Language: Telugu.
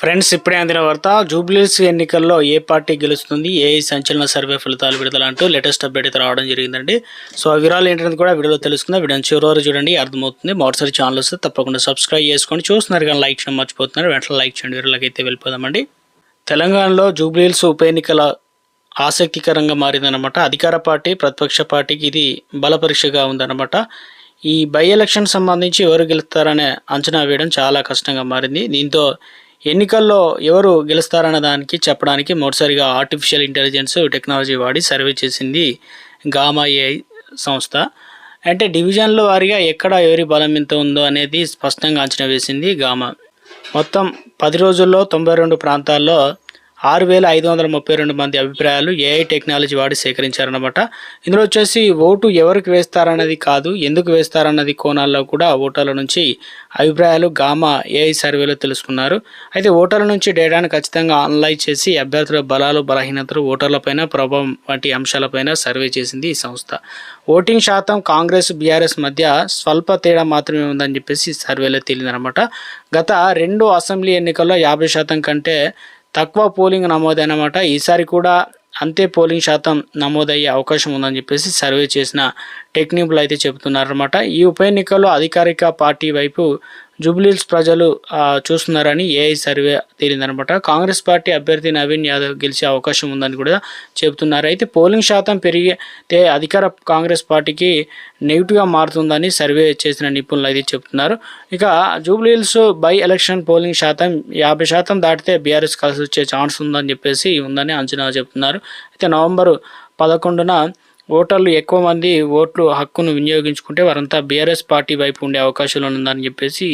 ఫ్రెండ్స్ ఇప్పుడే అందిన వార్త జూబ్లీస్ ఎన్నికల్లో ఏ పార్టీ గెలుస్తుంది ఏ సంచలన సర్వే ఫలితాలు విడుదల అంటూ లేటెస్ట్ అప్డేట్ అయితే రావడం జరిగిందండి. సో ఆ వివరాలు ఏంటనేది కూడా వీడియోలో తెలుసుకుందాం. వీడియోని చివరి చూడండి అర్థమవుతుంది. మొదటిసారి ఛానల్ వస్తే తప్పకుండా సబ్స్క్రైబ్ చేసుకొని చూస్తున్నారు కానీ లైక్ చేయడం మర్చిపోతున్నారు. వెంటనే లైక్ చేయండి. వీరలకైతే అయితే వెళ్ళిపోదామండి. తెలంగాణలో జూబ్లీహిల్స్ ఉప ఎన్నికల ఆసక్తికరంగా మారిందనమాట అధికార పార్టీ ప్రతిపక్ష పార్టీకి ఇది బలపరీక్షగా ఉందన్నమాట. ఈ బై ఎలక్షన్ సంబంధించి ఎవరు గెలుస్తారనే అంచనా వేయడం చాలా కష్టంగా మారింది. దీంతో ఎన్నికల్లో ఎవరు గెలుస్తారన్న దానికి చెప్పడానికి మొదటిసారిగా ఆర్టిఫిషియల్ ఇంటెలిజెన్స్ టెక్నాలజీ వాడి సర్వే చేసింది గామా ఏఐ సంస్థ. అంటే డివిజన్ల వారీగా ఎక్కడ ఎవరి బలం ఎంత ఉందో అనేది స్పష్టంగా అంచనా వేసింది గామా. మొత్తం పది రోజుల్లో తొంభై రెండు ప్రాంతాల్లో ఆరు వేల ఐదు వందల ముప్పై రెండు మంది అభిప్రాయాలు ఏఐ టెక్నాలజీ వాడి సేకరించారనమాట ఇందులో వచ్చేసి ఓటు ఎవరికి వేస్తారన్నది కాదు ఎందుకు వేస్తారన్నది కోణాల్లో కూడా ఓటర్ల నుంచి అభిప్రాయాలు గామా ఏఐ సర్వేలో తెలుసుకున్నారు. అయితే ఓటర్ల నుంచి డేటాను ఖచ్చితంగా అనలైజ్ చేసి అభ్యర్థుల బలాలు బలహీనతలు ఓటర్లపైన ప్రభావం వంటి అంశాలపైన సర్వే చేసింది ఈ సంస్థ. ఓటింగ్ శాతం కాంగ్రెస్ బీఆర్ఎస్ మధ్య స్వల్ప తేడా మాత్రమే ఉందని చెప్పేసి సర్వేలో తేలిందనమాట గత రెండు అసెంబ్లీ ఎన్నికల్లో యాభై శాతం కంటే తక్కువ పోలింగ్ నమోదైనమాట. ఈసారి కూడా అంతే పోలింగ్ శాతం నమోదయ్యే అవకాశం ఉందని చెప్పేసి సర్వే చేసిన టెక్నిక్లు అయితే చెబుతున్నారన్నమాట. ఈ ఉప ఎన్నికల్లో అధికారిక పార్టీ వైపు జూబ్లీహిల్స్ ప్రజలు చూస్తున్నారని ఏఐ సర్వే తేలిందనమాట. కాంగ్రెస్ పార్టీ అభ్యర్థి నవీన్ యాదవ్ గెలిచే అవకాశం ఉందని కూడా చెబుతున్నారు. అయితే పోలింగ్ శాతం పెరిగితే అధికార కాంగ్రెస్ పార్టీకి నెగిటివ్గా మారుతుందని సర్వే చేసిన నిపుణులు అయితే చెబుతున్నారు. ఇక జూబ్లీహిల్స్ బై ఎలక్షన్ పోలింగ్ శాతం యాభై శాతం దాటితే బీఆర్ఎస్ కలిసి వచ్చే ఛాన్స్ ఉందని చెప్పేసి ఉందని అంచనా చెబుతున్నారు. అయితే నవంబర్ పదకొండున ఓటర్లు ఎక్కువ మంది ఓట్లు హక్కును వినియోగించుకుంటే వారంతా బీఆర్ఎస్ పార్టీ వైపు ఉండే అవకాశాలు ఉందని చెప్పేసి